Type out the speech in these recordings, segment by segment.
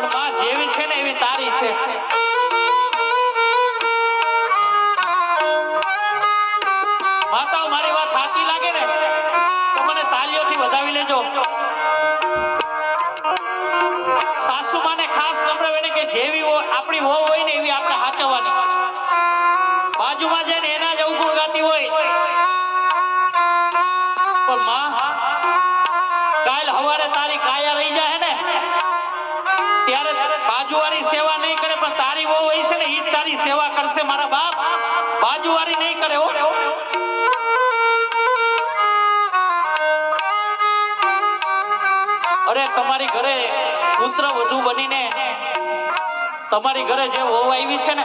પણ માં જેવી છે ને એવી તારી છે. માતા મારી વાત સાચી લાગે ને? તો મને તાલીઓથી વધાવી લેજો. સાસુ માને ખાસ સંભળાવે કે જેવી આપણી વહુ હોય ને એવી આપણે હાચવવાની. બાજુમાં જઈને એના જ અવગુણ ગાતી હોય. પણ માં, કાલ હવારે તારી કાયા રહી બાજુવાળી સેવા નહીં કરે, પણ તારી વહુ હોય છે ને, ઈ તારી સેવા કરશે મારા બાપ. બાજુવાળી નહીં કરે હો. અરે, તમારી ઘરે પુત્ર વધુ બનીને, તમારી ઘરે જે વહુ આવી છે ને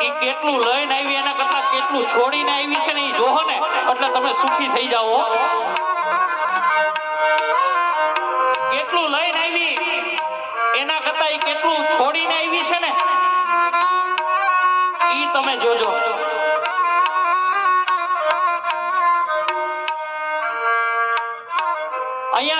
એ કેટલું લઈને આવી, એના કરતા કેટલું છોડીને આવી છે ને એ જોહો ને, એટલે તમે સુખી થઈ જાઓ કેટલું લઈને આવી એના કરતા એ કેટલું છોડીને આવી છે ને? ઈ તમે જોજો. અહીંયા